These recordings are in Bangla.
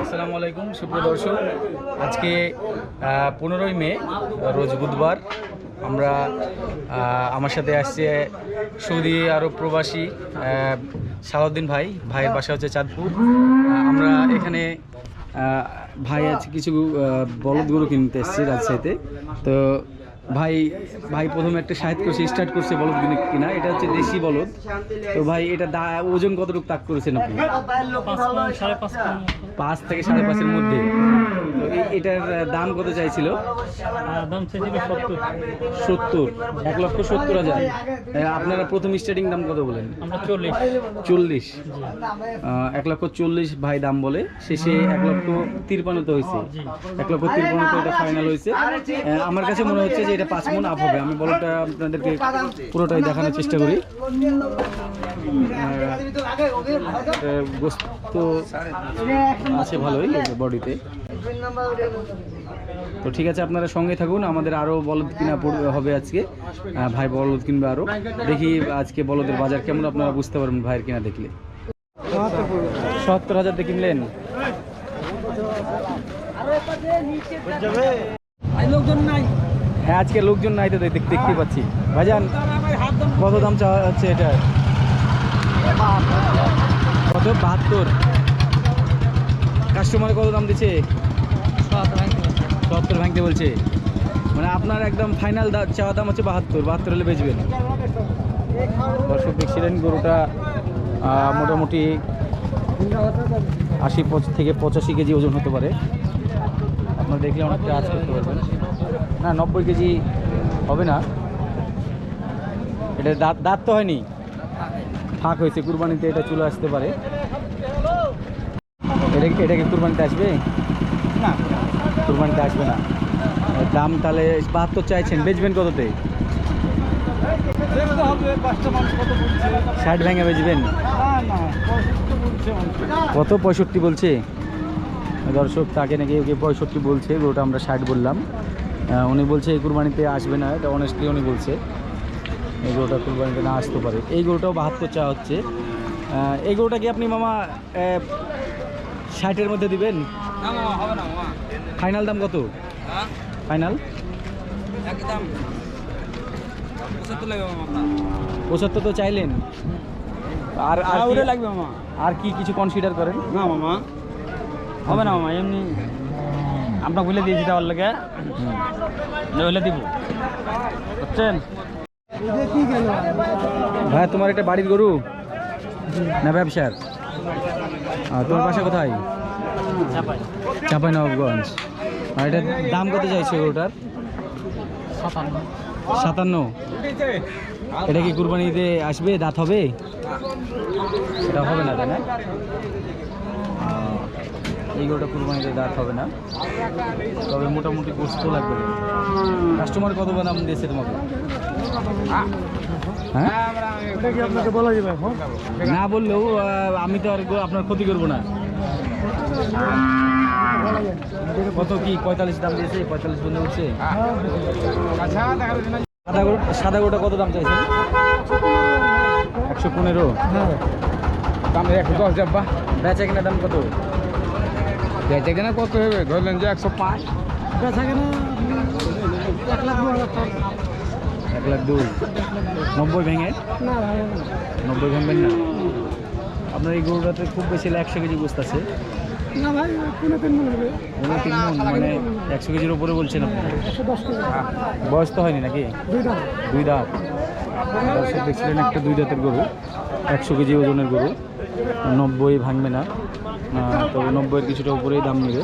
আসসালামু আলাইকুম সুপ্রিয় দর্শক। আজকে পনেরোই মে, রোজ বুধবার। আমরা আমার সাথে আসছে সৌদি আরব প্রবাসী সালাউদ্দিন ভাই। ভাইয়ের বাসা হচ্ছে চাঁদপুর। আমরা এখানে ভাই আছে কিছু বলদ গরু কিনতে এসেছি রাজশাহীতে। তো ভাই ভাই প্রথমে একটা সাহিত্য করছে স্টার্ট করছে বলদ কিনে, কিনা, এটা হচ্ছে দেশি বলদ। তো ভাই, এটা ওজন কতটুকু তাক করেছেন আপনি? পাঁচ থেকে সাড়ে পাঁচের মধ্যে। তো এটার দাম কত চাইছিল? দাম চাইছিল সত্তর। সত্তর। এক লক্ষ সত্তর হাজার। আপনারা প্রথম স্টার্টিং দাম কত বলেন? চল্লিশ। চল্লিশ। এক লক্ষ চল্লিশ ভাই দাম বলে। শেষে এক লক্ষ তিরপান্নতে হয়েছে। এক লক্ষ তিরপান্নতে এটা ফাইনাল হয়েছে। আমার কাছে মনে হচ্ছে যে এটা পাঁচ মন আপ হবে। আমি বলটা আপনাদেরকে পুরোটাই দেখানোর চেষ্টা করি। গোস্ত আছে ভালোই বডিতে তো ঠিক আছে, আপনারা সঙ্গে থাকুন, আমাদের আরও বলদ কিনা হবে আজকে। ভাই বলদ কিনবে আরও দেখি আজকে বলদের বাজার কেমন, আপনারা বুঝতে পারবেন ভাইয়ের কিনা দেখলে। সত্তর হাজার দিয়ে কিনলেন। হ্যাঁ আজকে লোকজন নাই তো দেখ- দেখতেই পাচ্ছি। ভাইজান, কত দাম চাওয়া হচ্ছে এটা? কত? বাহাত্তর। কাস্টমার কত দাম দিচ্ছে? সত্তর ভাঙতে বলছে। মানে আপনার একদম ফাইনাল চাওয়া দাম হচ্ছে বাহাত্তর বাহাত্তর হলে বেচবেন। দর্শক দেখছিলেন গরুটা মোটামুটি আশি থেকে পঁচাশি কেজি ওজন হতে পারে। আপনারা দেখলে অনেকটা আজ করতে পারবেন। না নব্বই কেজি হবে না। এটা দাঁত দাঁত তো হয়নি। ফাঁক হয়েছে কুরবানিতে এটা চলে আসতে পারে। এটা এটা কি কুরবানিতে আসবে? না। কুরবানিতে আসবে না। দাম তাহলে বাহাত্তর চাইছেন বেচবেন কততে? ষাট ভেঙে বেচবেন। কত পঁয়ষট্টি বলছে? দর্শক তাকে নাকি ওকে পঁয়ষট্টি বলছে ওটা আমরা ষাট বললাম। উনি বলছে এই কুরবানিতে আসবে না। এটা অনেস্টলি উনি বলছে। এই গরুটা কুরবানিতে না আসতে পারে। এই গরুটাও বাহাত্তর চা হচ্ছে। এই গরুটা কি আপনি মামা ষাটের মধ্যে দিবেন? না মামা হবে না মামা ফাইনাল দাম কত? হ্যাঁ? ফাইনাল একদম পঁচাত্তর তো চাইলেন। আর আর কি- লাগবে মামা। আর কি কিছু কনসিডার করেন? না মামা। হবে না মামা এমনি। আমরা বলে দিয়েছি তাহলে লাগে। নইলে দিব। বুঝছেন? ভাই তোমার একটা বাড়ির গরু? না ব্যবসার? তোমার বাসা কোথায়? চাপাই। নবাবগঞ্জ আর এটার দাম কত চাইছে গরুটার? সাতান্ন। এটা কি কুরবানিতে আসবে দাঁত হবে? এটা হবে না তাই না? এই কুরবানিতে দাঁত হবে না। তবে মোটামুটি গোস্ত লাগবে। কাস্টমার কত দাম দিয়েছে তোমাকে? যাবে না বললেও আমি তো আর আপনার ক্ষতি করব না। কত কি, পঁয়তাল্লিশ দাম দিয়েছে, পঁয়তাল্লিশ বন্ধু উঠছে। সাদা গরু সাদা গরুটা কত দাম চাইছে একশো পনেরো। দাম একশো দশ ডাব্বা বেচা কিনা দাম কত? বেঁচে কেনা কত হবে? ধরলেন যে একশো পাঁচ। বেচা কেনা এক লাখ এক লাখ দুই। নব্বই ভেঙে? নব্বই ভাঙবেন না? আপনার এই গরুটাতে খুব বেশি একশো কেজি বসতে আছে? না ভাই কোনো তিন মনে হবে। কোনো তিন মণ, মানে একশো কেজির উপরে বলছেন আপনি? বয়স তো হয়নি নাকি? দুই দাম দুই দাঁত। দর্শক দেখছিলেন একটা দুই দাঁতের গরু একশো কেজি ওজনের গরু। নব্বই ভাঙবে না। তবে নব্বইয়ের কিছুটা উপরেই দাম নেবে।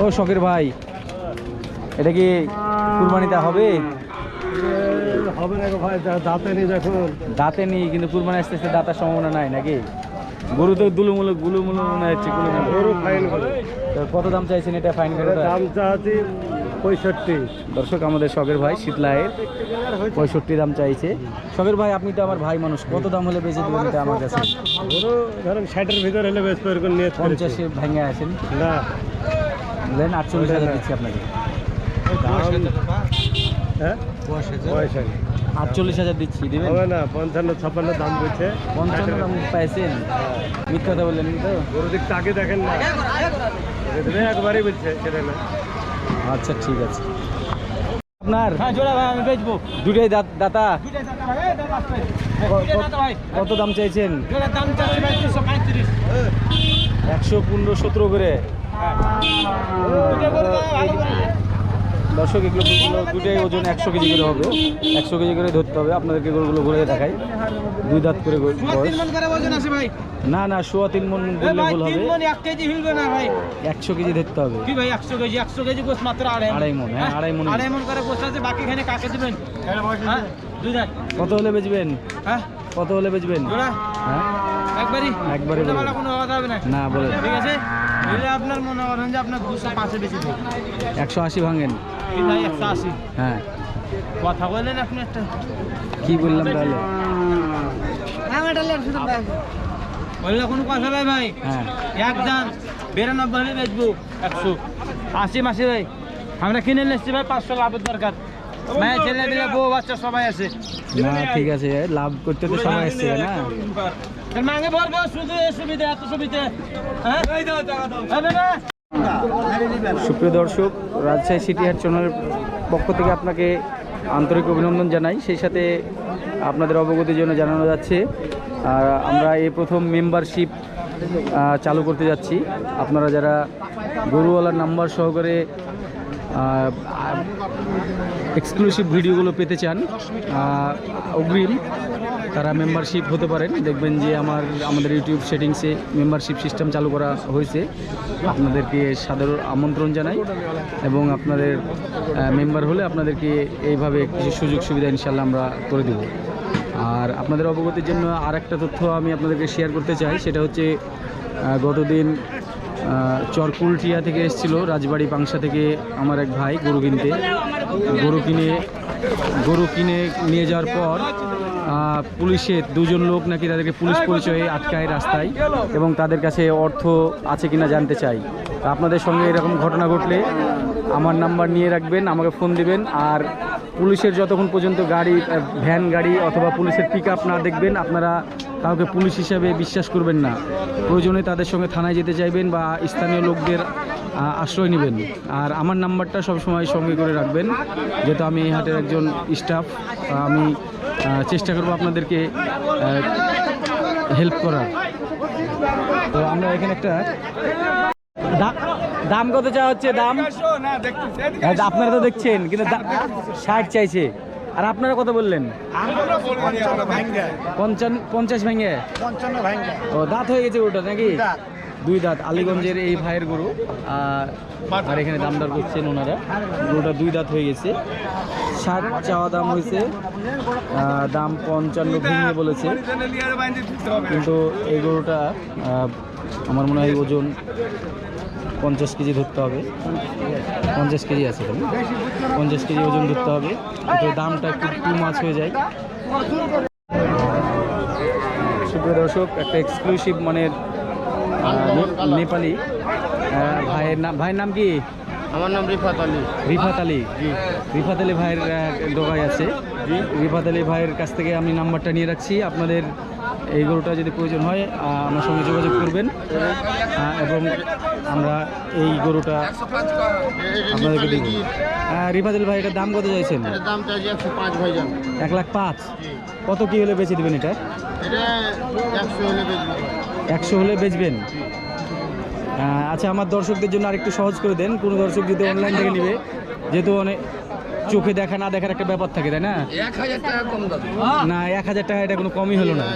ও শখের ভাই এটা কি কুরবানিতে হবে? হবে না ভাই দাঁতে নেই দেখুন দাঁতে নেই কিন্তু কুরবানি আসতে আসতে দাঁতার সম্ভাবনা নাই নাকি? গরু তো দুলুমুলো গুলুমুলো মনে হচ্ছে গুলুমুলো। গরু ফাইন কত দাম চাইছেন এটা ফাইন করে দাম চাচ্ছি পঁয়ষট্টি। দর্শক আমাদের শখের ভাই শীতলায়ের পঁয়ষট্টি দাম চাইছে। শখের ভাই আপনি তো আমার ভাই মানুষ কত দাম হলে বেঁচে দেবেন এটা আমার কাছে? ধরেন ষাটের ভিতর হলে বেশ পঞ্চাশে ভেঙে আসেন। না। আটচল্লিশ হাজার দিচ্ছি আপনাকে। হ্যাঁ? আটচল্লিশ হাজার দিচ্ছি দেবেন? হবে না পঞ্চান্ন ছাপ্পান্ন দাম বলছে। পঞ্চান্ন দাম পাইছেন? মিথ্যা কথা বললেন তো? গরু দিক তাকে দেখেন না। একবারই বলছে সেটা না। আচ্ছা ঠিক আছে। আপনার? হ্যাঁ জোড়া ভাই আমি বেচবো। দুটাই দাতা। কত দাম চাইছেন? একশো পনেরো সতেরো করে। দর্শক এগুলো দুটাই ওজন একশো কেজি করে হবে। একশো কেজি করে ধরতে হবে। আপনাদেরকে গরুগুলো ঘুরে দেখাই। দুই দাঁত করে মন না না সোয়া তিন মন বললে ভুল হবে। এক কেজি না ভাই। একশো কেজি ধরতে হবে। কি ভাই একশো কেজি একশো কেজি গোস মাত্র আড়াই আড়াই মণ, হ্যাঁ, আড়াই মণ। আড়াই মন করে গোস আছে বাকি এখানে কাকে দিবেন? হ্যাঁ দুই দাঁত। কত হলে বেচবেন? হ্যাঁ। কত হলে বেচবেন? হ্যাঁ। একবারই? একবারই না। না বলে ঠিক আছে? আপনার মনে করেন যে আপনার দুশো পাঁচে বেশি দেবে। একশো আশি ভাঙেন। কি ভাই একশো আশি। হ্যাঁ। কথা বললেন আপনি একটা। কি বললাম তাহলে? বললে কোনো কথা নাই ভাই। হ্যাঁ। এক দাম বিরানব্বই বেচবো একশো। আশি মাসে ভাই আমরা কিনে নিচ্ছি ভাই পাঁচশো লাভের দরকার। মায়ের ছেলে দিলে বউ বাচ্চা সবাই আছে। না ঠিক আছে লাভ করতে তো সময় এসছে না তার মাঙে ভরবো শুধু সুবিধা এত সুবিধা। হ্যাঁ? না? সুপ্রিয় দর্শক রাজশাহী সিটি হাট চ্যানেলের পক্ষ থেকে আপনাকে আন্তরিক অভিনন্দন জানাই। সেই সাথে আপনাদের অবগতির জন্য জানানো যাচ্ছে আর আমরা এই প্রথম মেম্বারশিপ চালু করতে যাচ্ছি। আপনারা যারা গরুওয়ালার নাম্বার সহকারে এক্সক্লুসিভ ভিডিওগুলো পেতে চান অগ্রিম তারা মেম্বারশিপ হতে পারেন। দেখবেন যে আমার, আমাদের ইউটিউব সেটিংসে মেম্বারশিপ সিস্টেম চালু করা হয়েছে। আপনাদেরকে সাদর আমন্ত্রণ জানাই এবং আপনাদের মেম্বার হলে আপনাদেরকে এইভাবে কিছু সুযোগ সুবিধা ইনশাল্লাহ আমরা করে দেব। আর আপনাদের অবগতির জন্য আর একটা তথ্য আমি আপনাদেরকে শেয়ার করতে চাই, সেটা হচ্ছে গতদিন চরকুলটিয়া থেকে এসেছিল, রাজবাড়ি পাংশা থেকে আমার এক ভাই গরু কিনতে। গরু কিনে গরু কিনে নিয়ে যাওয়ার পর পুলিশের দুজন লোক নাকি তাদেরকে পুলিশ পরিচয়ে আটকায় রাস্তায় এবং তাদের কাছে অর্থ আছে কিনা জানতে চাই। আপনাদের সঙ্গে এরকম ঘটনা ঘটলে আমার নাম্বার নিয়ে রাখবেন, আমাকে ফোন দিবেন আর পুলিশের যতক্ষণ পর্যন্ত গাড়ি ভ্যান গাড়ি অথবা পুলিশের পিক না দেখবেন, আপনারা কাউকে পুলিশ হিসাবে বিশ্বাস করবেন না। প্রয়োজনে তাদের সঙ্গে থানায় যেতে চাইবেন বা স্থানীয় লোকদের আশ্রয় নেবেন। আর আমার নাম্বারটা সবসময় সঙ্গে করে রাখবেন যেহেতু আমি এই হাটের একজন স্টাফ আমি চেষ্টা করব আপনাদেরকে হেল্প করার। তো আমরা এখানে একটা দাম কত চা হচ্ছে? দাম? হ্যাঁ, আপনারা তো দেখছেন কিন্তু ষাট চাইছে। আর আপনারা কত বললেন? পঞ্চান্ন পঞ্চাশ ভেঙে ও দাঁত হয়ে গেছে ওটা নাকি? দুই দাঁত, আলীগঞ্জের এই ভাইয়ের গরু আর এখানে দাম দর করছেন ওনারা। গরুটা দুই দাঁত হয়ে গেছে। ষাট চাওয়া দাম হয়েছে দাম পঞ্চান্ন ভেঙে বলেছে। কিন্তু এই গরুটা আমার মনে হয় ওজন পঞ্চাশ কেজি ধরতে হবে। পঞ্চাশ কেজি আছে পঞ্চাশ কেজি ওজন ধরতে হবে। কিন্তু দামটা একটু মাছ হয়ে যায়। সুপ্রিয় দর্শক, একটা এক্সক্লুসিভ মানের নেপালি। ভাইয়ের নাম ভাইয়ের নাম কি? আমার নাম রিফাত আলী। রিফাত আলী? রিফাত আলী ভাইয়ের দোকায় আছে। রিফাত আলী ভাইয়ের কাছ থেকে আমি নাম্বারটা নিয়ে রাখছি। আপনাদের এই গরুটা যদি প্রয়োজন হয় আমার সঙ্গে যোগাযোগ করবেন। এবং আমরা এই গরুটা আপনাদেরকে আহ, রিফাত আলী ভাই এটার দাম কত চাইছেন? দাম চাইছি একশো পাঁচ ভাইজান। এক লাখ পাঁচ? কত কি হলে বেচে দেবেন এটা? একশো হলে বেচবো। বেচবেন? আচ্ছা আমার দর্শকদের জন্য আরেকটু সহজ করে দেন। কোনো দর্শক যদি অনলাইন থেকে নেবে যেহেতু অনেক চোখে দেখা না দেখার একটা ব্যাপার থাকে তাই না? না এক হাজার টাকা এটা কোনো কমই হলো না।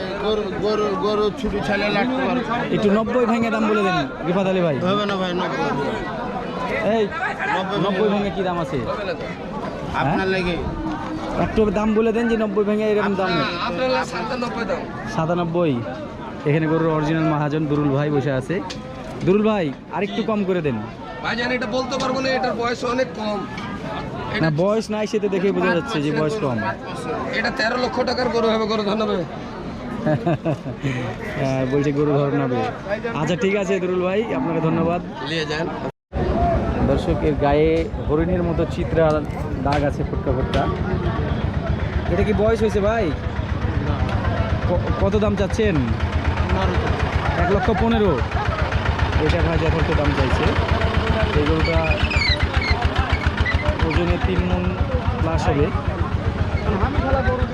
একটু নব্বই ভেঙে দাম বলে দেন রিফাত আলী ভাই। এই নব্বই ভেঙে কি দাম আছে? আপনার লাগে। একটু দাম বলে দেন যে নব্বই ভেঙে এরকম দাম সাতানব্বই এখানে গরুর অরিজিনাল মহাজন দুরুল ভাই বসে আছে। দুরুল ভাই আরেকটু কম করে দেন। ভাইজান এটা বলতে পারব না এটার বয়স অনেক কম। না বয়স নাই সেটা দেখে বোঝা যাচ্ছে যে বয়স কম। এটা তেরো লক্ষ টাকার গরু হবে গরু ধন হবে। হ্যাঁ, বলছে গরু ধরন হবে। আচ্ছা ঠিক আছে দুরুল ভাই আপনাকে ধন্যবাদ। নিয়ে যান। দর্শকের গায়ে হরিণের মতো চিত্রা দাগ আছে ফুটকা ফুটকা। এটা কি বয়স হয়েছে ভাই? কত দাম চাচ্ছেন? এক লক্ষ পনেরো। এটা ভাই যথার্থ দাম চাইছে? এই গরুটা ওজনে তিন মন প্লাস হবে।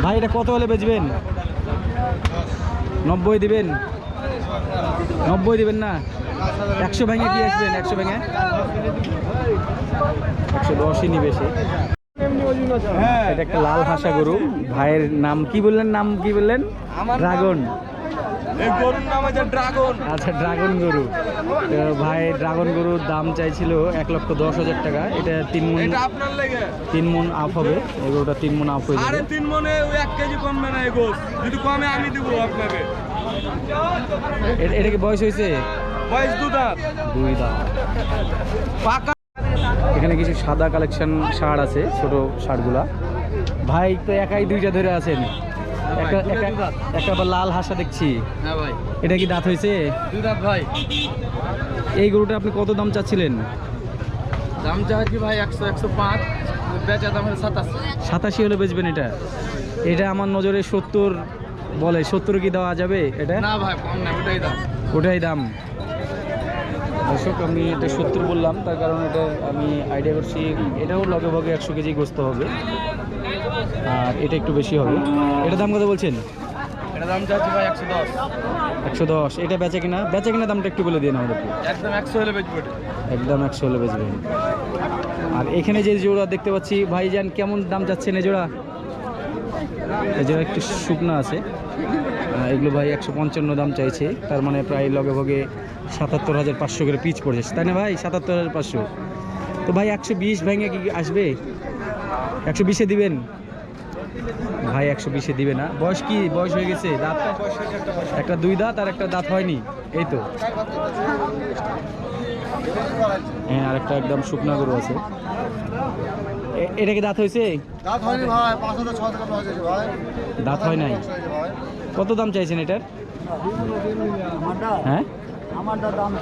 ভাই এটা কত হলে বেচবেন? নব্বই দিবেন? নব্বই দিবেন না? একশো ভেঙে কি আসবেন? একশো ভেঙে? একশো দশই নিবে সে। এটা একটা লাল হাসা গরু। ভাইয়ের নাম কি বললেন? নাম কি বললেন? ড্রাগন। এই গরুর নাম আছে ড্রাগন। আচ্ছা ড্রাগন গরু। ভাই ড্রাগন গরুর দাম চাইছিল এক লক্ষ দশ হাজার টাকা। এটা তিন মন এটা আপনার লেগে? তিন মন আপ হবে। এই গরুটা তিন মন আপ হয়ে আরে তিন মনে ওই এক কেজি কমবে না এগোস যদি কমে আমি দিব আপনাকে। এটা কি বয়স হয়েছে? বয়স দু দাঁত। দুই দাম পাকা এখানে কিছু সাদা কালেকশন ষাঁড় আছে ছোট ষাঁড়গুলা। ভাই তো একাই দুইটা ধরে আছেন। একটা একটা লাল হাসা দেখছি। হ্যাঁ ভাই। এটা কি দাঁত হয়েছে? দুই দাঁত ভাই। এই গরুটা আপনি কত দাম চাচ্ছিলেন? দাম চাচ্ছি ভাই একশো একশো পাঁচ। বেচা দাম হলো সাতাশ। সাতাশি হলে বেচবেন এটা। এটা আমার নজরে সত্তর বলে। সত্তর কি দেওয়া যাবে এটা? না ভাই কম না ওটাই দাম। ওটাই দাম। দর্শক আমি এটা সত্তর বললাম তার কারণ এটা আমি আইডিয়া করছি এটাও লগে ভগে একশো কেজি গোস্ত হবে। আর এটা একটু বেশি হবে। এটা দাম কত বলছেন? এটা দাম চাচ্ছি ভাই একশো দশ। একশো দশ। এটা বেচে কিনা? বেচে কিনা দামটা একটু বলে দিন আমাদেরকে। একদম একশো হলে বেচবো একদম একশো হলে বেচবেন। আর এখানে যে জোড়া দেখতে পাচ্ছি ভাইজান কেমন দাম যাচ্ছেন এই জোড়া? এই জোড়া একটু শুকনো আছে। এগুলো ভাই একশো পঞ্চান্ন দাম চাইছে। তার মানে প্রায় লগে ভগে সাতাত্তর হাজার পাঁচশো করে পিচ পড়েছে। তাই না ভাই? সাতাত্তর হাজার পাঁচশো। তো ভাই একশো বিশ ভেঙে কি আসবে? একশো বিশে দিবেন? ভাই একশো বিশে দিবে না। বয়স কি? বয়স হয়ে গেছে। দাঁত? একটা দুই দাঁত আর একটা দাঁত হয়নি। এই তো। হ্যাঁ আরেকটা একদম শুকনা গরু আছে। এটা কি দাঁত হয়েছে? দাঁত হয়নি ভাই টাকা ভাই। হয় নাই? কত দাম চাইছেন এটার? হ্যাঁ? দাম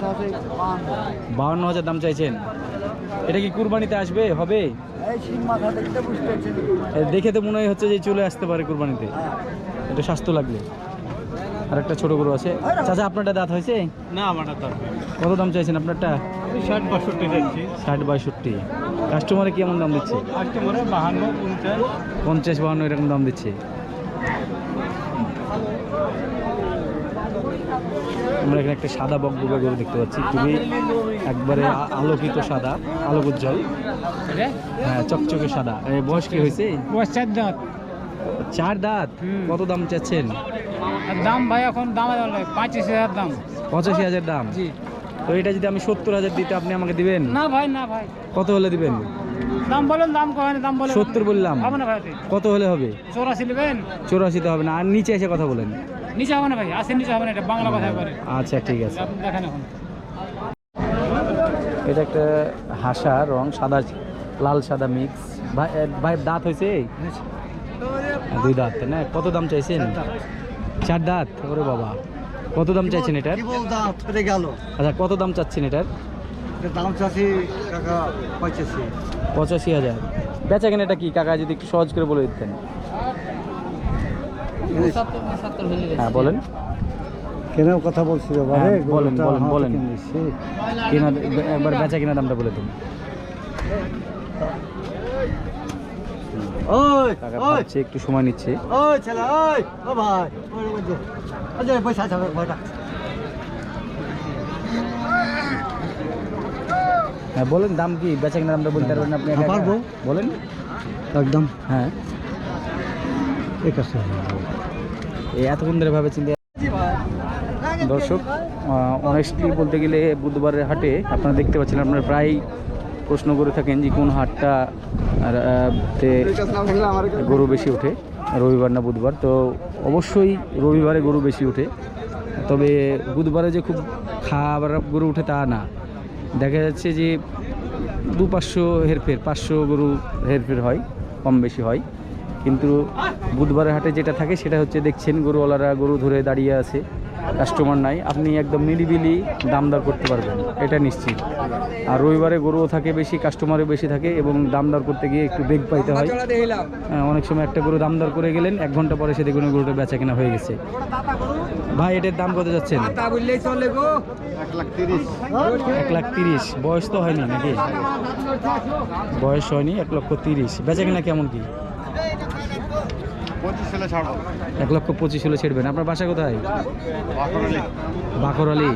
বাউন্ন হাজার দাম চাইছেন? এটা কি কুরবানিতে আসবে? হবে? দেখে তো মনে হচ্ছে যে চলে আসতে পারে কুরবানিতে। এটা স্বাস্থ্য লাগবে। আর একটা ছোট গরু আছে। চাচা আপনারটা দাঁত হয়েছে? না আমার কত দাম চাইছেন আপনারটা? ষাট বাষট্টি ষাট বাষট্টি। কাস্টমারে কেমন দাম দিচ্ছে? আজকে বাহান্ন পঞ্চাশ। পঞ্চাশ বাহান্ন এরকম দাম দিচ্ছে। আমরা এখানে একটা সাদা বকবকা গরু দেখতে পাচ্ছি। খুবই একবারে আলোকিত সাদা আলোক উজ্জ্বল হ্যাঁ চকচকে সাদা। বয়স কি হয়েছে? চার দাঁত। চার দাঁত? কত দাম চাচ্ছেন? দাম ভাই এখন দাম পঁচিশ হাজার দাম। পঁচাশি হাজার দাম? তো এটা যদি আমি সত্তর হাজার দিতে আপনি আমাকে দিবেন? না ভাই না ভাই। কত হলে দিবেন? দাম বলেন দাম কমেন দাম বলেন। সত্তর বললাম। কত হলে হবে? চৌরাশি নেবেন। চৌরাশিতে হবে না। আর নিচে এসে কথা বলেন। নিচে হবে না ভাই আসে নিচে হবে না এটা বাংলা কথা করে আচ্ছা ঠিক আছে। আপনি দেখেন এখন। এটা একটা হাসা রং সাদা লাল সাদা মিক্স ভাই ভাই দাঁত হয়েছে দুই দাঁত না? কত দাম চাইছেন? চার দাঁত। ওরে বাবা। কত দাম চাইছেন এটার? কি বল দাঁত ফেটে গেল। আচ্ছা কত দাম চাচ্ছেন এটার? এটার দাম চাচ্ছি পঁচাশি। পঁচাশি হাজার। বেচা কেন এটা কি? কাকা যদি একটু সহজ করে বলে দিতেন। হ্যাঁ বলেন। কেনার কথা বলছি বাবা হ্যাঁ, বলেন, বলেন, বলেন। কেনা একবার বেচা কেনা দামটা বলে দিন। একটু সময় নিচ্ছে। ভয়টা হ্যাঁ বলেন দাম কি? বেচা কেনা দামটা বলতে পারবেন আপনি? হ্যাঁ, পারব। বলেন। একদম। হ্যাঁ। ঠিক আছে এতক্ষণ ধরে ভাবে চিন্তা দর্শক অনেস্টলি বলতে গেলে বুধবারের হাটে আপনারা দেখতে পাচ্ছেন আপনারা প্রায় প্রশ্ন করে থাকেন যে কোন হাটটা গরু বেশি ওঠে, রবিবার না বুধবার। তো অবশ্যই রবিবারে গরু বেশি ওঠে। তবে বুধবারে যে খুব খাবার গরু ওঠে তা না। দেখা যাচ্ছে যে দু পাঁচশো হেরফের, পাঁচশো গরু হেরফের হয়, কম বেশি হয়। কিন্তু বুধবারের হাটে যেটা থাকে সেটা হচ্ছে দেখছেন গরুওয়ালারা গরু ধরে দাঁড়িয়ে আছে কাস্টমার নাই আপনি একদম নিরিবিলি দামদার করতে পারবেন এটা নিশ্চিত। আর রবিবারে গরুও থাকে বেশি কাস্টমারও বেশি থাকে এবং দামদার করতে গিয়ে একটু বেগ পাইতে হয়। হ্যাঁ, অনেক সময় একটা গরু দামদার করে গেলেন এক ঘণ্টা পরে সে দেখুন গরুটা বেচা কেনা হয়ে গেছে। ভাই এটার দাম কত যাচ্ছেন? এক লাখ তিরিশ বয়স তো হয়নি নাকি? বয়স হয়নি এক লক্ষ তিরিশ। বেচা কিনা কেমন কি? এক লক্ষ পঁচিশ হলে ছেড়বেন। আপনার বাসা কোথায়? বাকরআলি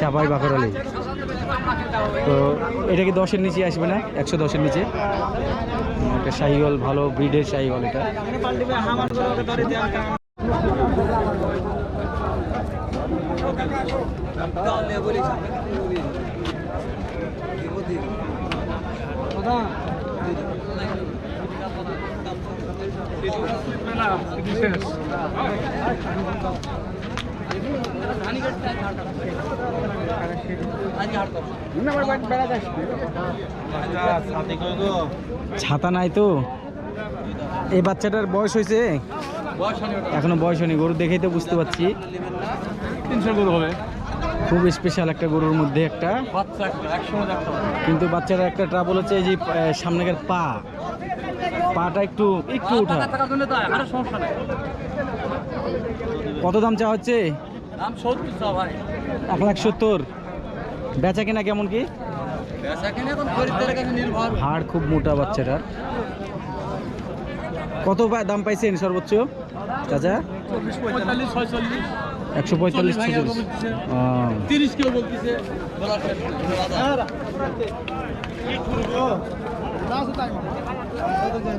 চাপাই বাকরআলি তো এটা কি দশের নিচে আসবে না? একশো দশের নিচে? একটা শাহিওয়াল ভালো ব্রিডের শাহিওয়াল এটা। ছাতা নাই তো। এই বাচ্চাটার বয়স হয়েছে? এখনও বয়স হয়নি গরু দেখেই তো বুঝতে পারছি। তিনশো গরু হবে। খুব স্পেশাল একটা গরুর মধ্যে একটা। কিন্তু বাচ্চারা একটা ট্রাবল হচ্ছে এই যে সামনেকার পা। পাটা একটু একটু উঠা কত দাম চা হচ্ছে? এক লাখ সত্তর। বেচা কেনা কেমন কি? হাড় খুব মোটা বাচ্চাটার। কত দাম পাইছেন সর্বোচ্চ? চাচা? একশো পঁয়তাল্লিশ ভাঙিয়া ছেচল্লিশ বলতেছে। ও, তিরিশ কেউ বলতেছে বলার শেষ নেই।